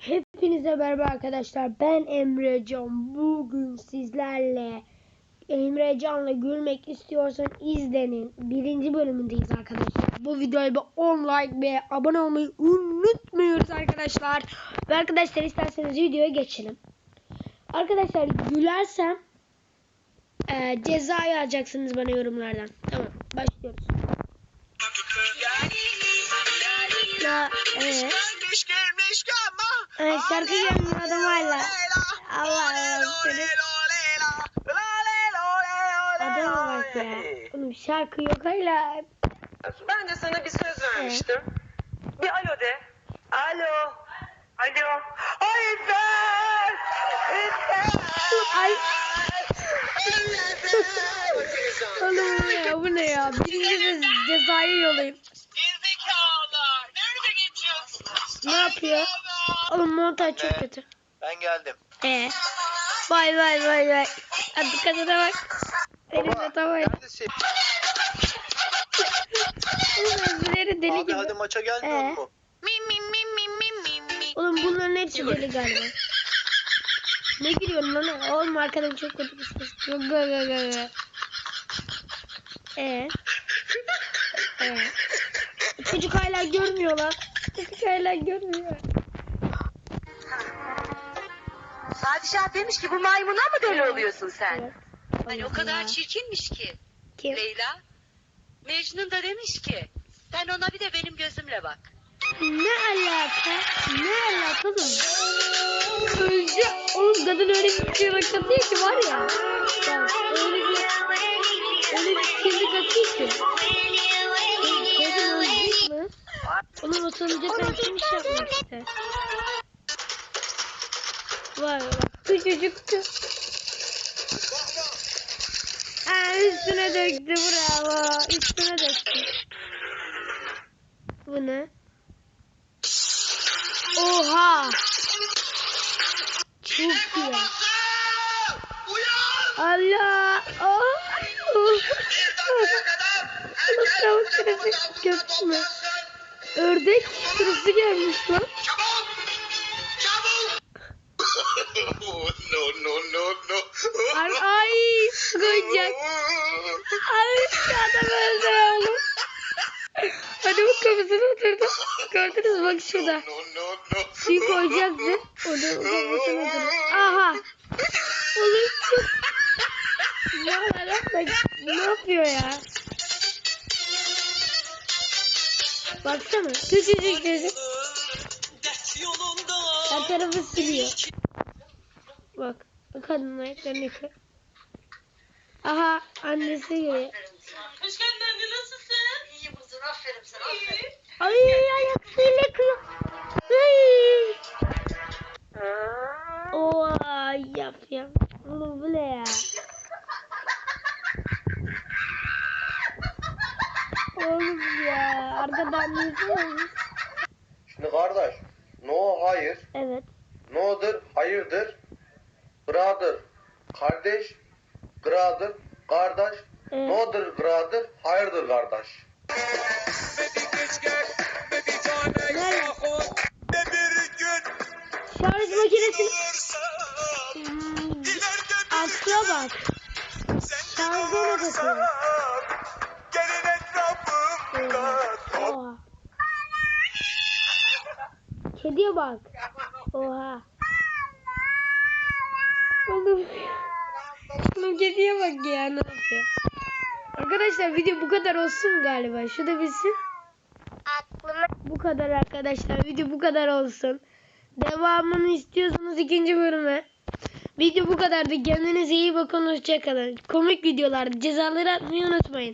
Hepinize merhaba arkadaşlar. Ben Emrecan. Bugün sizlerle Emrecan'la gülmek istiyorsan izlenin. Birinci bölümündeyiz arkadaşlar. Bu videoya bir 10 like ve abone olmayı unutmuyoruz arkadaşlar. Ve arkadaşlar isterseniz videoya geçelim. Arkadaşlar gülersem e, ceza yazacaksınız bana yorumlardan. Tamam başlıyoruz. La, evet. Evet, şarkı gelmiyor adam hala. Allah Allah. Adama bak ya. Oğlum şarkı yok hala. Ben de sana bir söz vermiştim. Bir alo de. Alo. Alo. Ay İzzet. İzzet. Ay oğlum ya bu ne ya. Birinci cezayı yollayayım. Gerizekalı. Nerede geçiyorsun? Ne yapıyor? Oğlum montaj çok kötü. Ben geldim. Ee. Vay vay vay vay. Hadi kadına bak. Elinde tavayla. Neredesin? Oğlum öbürleri deli Abi gibi. hadi maça gelmiyor Ee? mu? Oğlum bunların hepsi deli galiba. Ne gülüyorsun lan? Oğlum arkadan çok kötü bir ses. Gö gö gö gö. Ee? Ee? Çocuk hala görmüyor lan. Çocuk hala görmüyor. Padişah demiş ki bu maymuna mı deli oluyorsun sen? Hani o kadar çirkinmiş ki Kim? Leyla. Mecnun da demiş ki sen ona bir de benim gözümle bak. Ne alaka? Ne alaka oğlum? Önce oğlum kadın öyle bir şey katıyor ki var ya. Bak öyle bir öyle bir kirli katıyor ki. Kadın ölecek mi? Onun o salıncaktan kim iş yapmak ister? Vay bak küçücüktü. Aa, üstüne döktü bravo. Üstüne döktü. Bu ne? Oha! Çok iyi. Allah! Oh! Süresi kötü mü? Ördek sürüsü gelmiş lan. Ay, ay koyacak. Ay adam öldü oğlum. Hadi bu kafasına oturdu. Gördünüz mü? bak şurada. Suyu koyacaktı. O da kafasına oturdu. Aha! Oğlum çok... Ne var lan? Ne yapıyor ya? Baksana. Küçücük çocuk. Her tarafı siliyor. Bak. Kadın ayaklarını yıkıyor. Aha annesi geliyor. Hoş geldin anne nasılsın? İyiyim kızım aferin sana aferin. Ay ayaklarıyla yıkıyor. Ay. Oha yap yap. Oğlum bu ne ya? Oğlum ya. Arkadan annesi olmuş. Şimdi kardeş. No hayır. Evet. No'dur hayırdır. Gradır kardeş. Gradır kardeş. Evet. No'dur gradır hayırdır kardeş. Şarj makinesi. Hmm, akla bak. Şarjı da takıyor. Kediye bak. Oha. Oğlum. Oğlum kediye bak ya ne yapıyor. Arkadaşlar video bu kadar olsun galiba. Şu da bilsin. Bu kadar arkadaşlar. Video bu kadar olsun. Devamını istiyorsanız ikinci bölüme. Video bu kadardı. Kendinize iyi bakın. Hoşçakalın. Komik videolardı. Cezaları atmayı unutmayın.